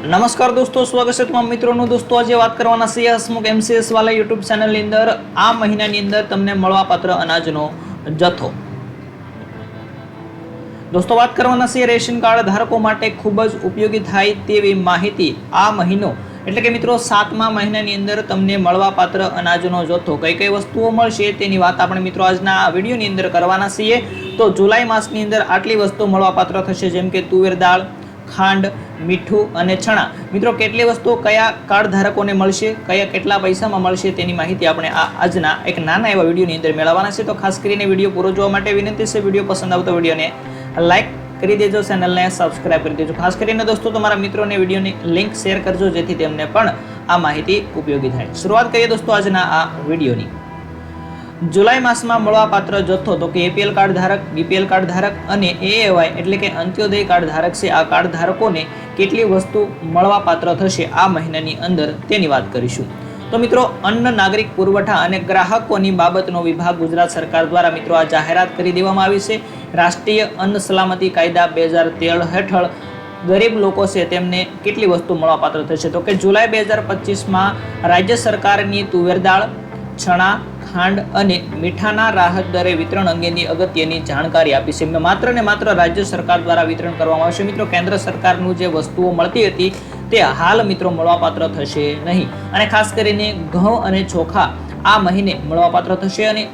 નમસ્કાર દોસ્તો, સ્વાગત છે તમામ મિત્રોનું. દોસ્તો, આજે વાત કરવાના છીએ હસમુખ એમસીએસ વાલા યુટ્યુબ ચેનલની અંદર. આ મહિનાની અંદર તમને મળવાપાત્ર અનાજનો જથ્થો. દોસ્તો, વાત કરવાના છીએ રેશન કાર્ડ ધારકો માટે ખૂબ જ ઉપયોગી થાય તેવી માહિતી આ મહિનો. એટલે કે મિત્રો, સાતમા મહિનાની અંદર તમને મળવાપાત્ર અનાજનો જથ્થો. કઈ કઈ વસ્તુઓ મળશે તેની વાત આપણે મિત્રો આજના આ વિડીયોની અંદર કરવાના છીએ. તો જુલાઈ માસની અંદર આટલી વસ્તુ મળવાપાત્ર થશે, જેમ કે તુવેર દાળ ખાંડ, મીઠું અને છણા મિત્રો, કેટલી વસ્તુઓ કયા કાર્ડ ધારકોને મળશે, કયા કેટલા પૈસામાં મળશે તેની માહિતી આપણે આ આજના એક નાના એવા વિડીયોની અંદર મેળવવાના છે. તો ખાસ કરીને વીડિયો પૂરો જોવા માટે વિનંતી છે, વીડિયો પસંદ આવતો વિડીયોને લાઇક કરી દેજો, ચેનલને સબસ્ક્રાઇબ કરી દેજો. ખાસ કરીને દોસ્તો, તમારા મિત્રોને વિડીયોની લિંક શેર કરજો, જેથી તેમને પણ આ માહિતી ઉપયોગી થાય. શરૂઆત કરીએ દોસ્તો આજના આ વિડીયોની. જુલાઈ માસમાં મળવાપાત્ર જથ્થો, તો કે એપીએલ કાર્ડ ધારક બીપીએલ કાર્ડ ધારક અને એએવાય એટલે કે અંત્યોદય કાર્ડ ધારક છે, આ કાર્ડ ધારકોને કેટલી વસ્તુ મળવાપાત્ર થશે આ મહિનાની અંદર તેની વાત કરીશું. તો મિત્રો, અન્ન, નાગરિક પુરવઠા અને ગ્રાહકોની બાબતનો વિભાગ ગુજરાત સરકાર દ્વારા મિત્રો આ જાહેરાત કરી દેવામાં આવી છે. રાષ્ટ્રીય અન્ન સલામતી કાયદા બે હજાર તેર હેઠળ ગરીબ લોકો છે તેમને કેટલી વસ્તુ મળવાપાત્ર થશે? તો કે જુલાઈ બે હજાર પચીસમાં રાજ્ય સરકારની તુવેર દાળ, છણા ખાંડ અને મીઠાના રાહત દરે વિતરણ અંગેની અગત્યની જાણકારી આપી છે. માત્ર ને માત્ર રાજ્ય સરકાર દ્વારા વિતરણ કરવામાં આવશે. મિત્રો, કેન્દ્ર સરકારનું જે વસ્તુઓ મળતી હતી, તે હાલ મિત્રો મળવાપાત્ર થશે નહીં. અને ખાસ કરીને ઘઉં અને ચોખા આ મહિને મળવાપાત્ર થશે અને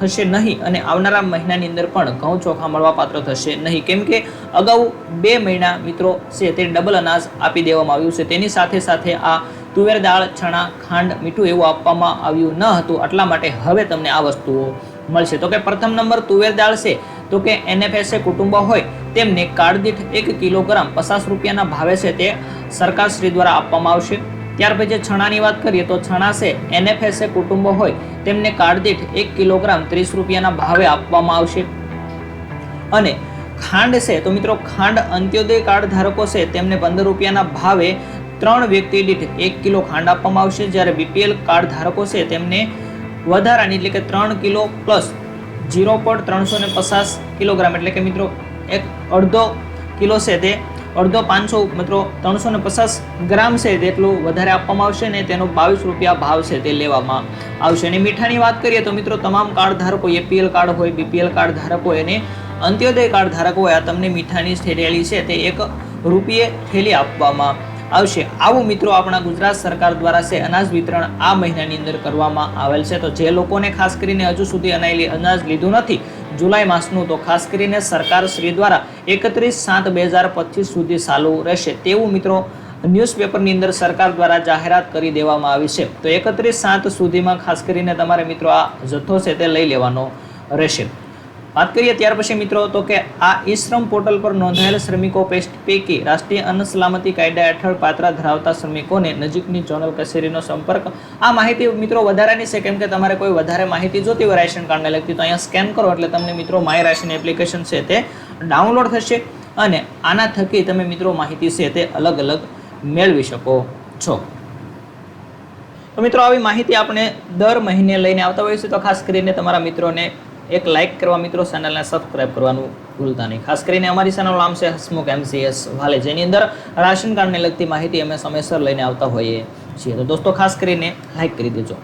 થશે નહીં. અને આવનારા મહિનાની અંદર પણ ઘઉં, ચોખા મળવાપાત્ર થશે નહીં. કેમ કે અગાઉ બે મહિના મિત્રો છે, તે ડબલ અનાજ આપી દેવામાં આવ્યું છે. તેની સાથે સાથે આ તુવેર દાળ છણા ખાંડ, મીઠું એવું આપવામાં આવ્યું ન હતું. એટલા માટે હવે તમને આ વસ્તુઓ મળશે. તો કે પ્રથમ નંબર તુવેર દાળ છે. તો કે એનએફએસએ કુટુંબ હોય તેમને કાળદીઠ એક કિલોગ્રામ પચાસ રૂપિયાના ભાવે છે તે સરકારશ્રી દ્વારા આપવામાં આવશે. ત્યાર પછી જે છણાની વાત કરીએ તો છણા છે, એનએફએસએ કુટુંબ હોય તેમને કાળદીઠ એક કિલોગ્રામ ત્રીસ રૂપિયાના ભાવે આપવામાં આવશે. અને ખાંડ છે, તો મિત્રો ખાંડ અંત્યોદય કાર્ડ ધારકો છે, તેમને પંદર રૂપિયાના ભાવે ત્રણ વ્યક્તિ દીઠ એક કિલો ખાંડ આપવામાં આવશે. જ્યારે બીપીએલ કાર્ડ ધારકો છે તેમને વધારાની એટલે કે ત્રણ કિલો પ્લસ ઝીરો પોઈન્ટ ત્રણસો ને પચાસ કિલોગ્રામ એટલે કે મિત્રો એક અડધો કિલો છે તે અડધો પાંચસો મિત્રો ત્રણસો ને પચાસ ગ્રામ છે તેટલું વધારે આપવામાં આવશે ને તેનો બાવીસ રૂપિયા ભાવ છે તે લેવામાં આવશે. અને મીઠાની વાત કરીએ તો મિત્રો તમામ કાર્ડ ધારકો એપીએલ કાર્ડ હોય બીપીએલ કાર્ડ ધારકો એને અંત્યોદય કાર્ડ ધારકો હોય, આ તમને મીઠાની થેલી છે તે એક રૂપિયે થેલી આપવામાં આવશે. આવું મિત્રો આપણા ગુજરાત સરકાર દ્વારા છે અનાજ વિતરણ આ મહિનાની અંદર કરવામાં આવેલ છે. તો જે લોકોને ખાસ કરીને હજુ સુધી અનાયેલી અનાજ લીધું નથી, જુલાઈ માસનું, તો ખાસ કરીને સરકાર શ્રી દ્વારા એકત્રીસ સાત બે હજાર પચીસ સુધી ચાલુ રહેશે. તેવું મિત્રો ન્યૂઝપેપરની અંદર સરકાર દ્વારા જાહેરાત કરી દેવામાં આવી છે. તો એકત્રીસ સાત સુધીમાં ખાસ કરીને તમારે મિત્રો આ જથ્થો છે તે લઈ લેવાનો રહેશે. વાત કરીએ ત્યાર પછી મિત્રો તો કે આ ઈ શ્રમ પોર્ટલ પર નોંધાયેલ શ્રમિકો પેસ્ટ પૈકી રાષ્ટ્રીય અન્ન સલામતી કાયદા હેઠળ પાત્ર ધરાવતા શ્રમિકોને નજીકની જોનલ કચેરીનો સંપર્ક. આ માહિતી મિત્રો વધારાની છે, કેમ કે તમારે કોઈ વધારે માહિતી જોતી હોય રાશન કાર્ડને લગતી, તો અહીંયા સ્કેન કરો એટલે તમને મિત્રો માય રાશન એપ્લિકેશન છે તે ડાઉનલોડ થશે અને આના થકી તમે મિત્રો માહિતી છે તે અલગ અલગ મેળવી શકો છો. તો મિત્રો આવી માહિતી આપણે દર મહિને લઈને આવતા હોઈએ છીએ, તો ખાસ કરીને તમારા મિત્રોને એક લાઇક કરવા મિત્રો ચેનલને સબસ્ક્રાઇબ કરવાનું ભૂલતા નહીં. ખાસ કરીને અમારી ચેનલનું નામ છે હસમુખ એમસીએસ વાલે જેની અંદર રાશન કાર્ડને લગતી માહિતી અમે સમયસર લઈને આવતા હોઈએ છીએ. તો દોસ્તો, ખાસ કરીને લાઇક કરી દેજો.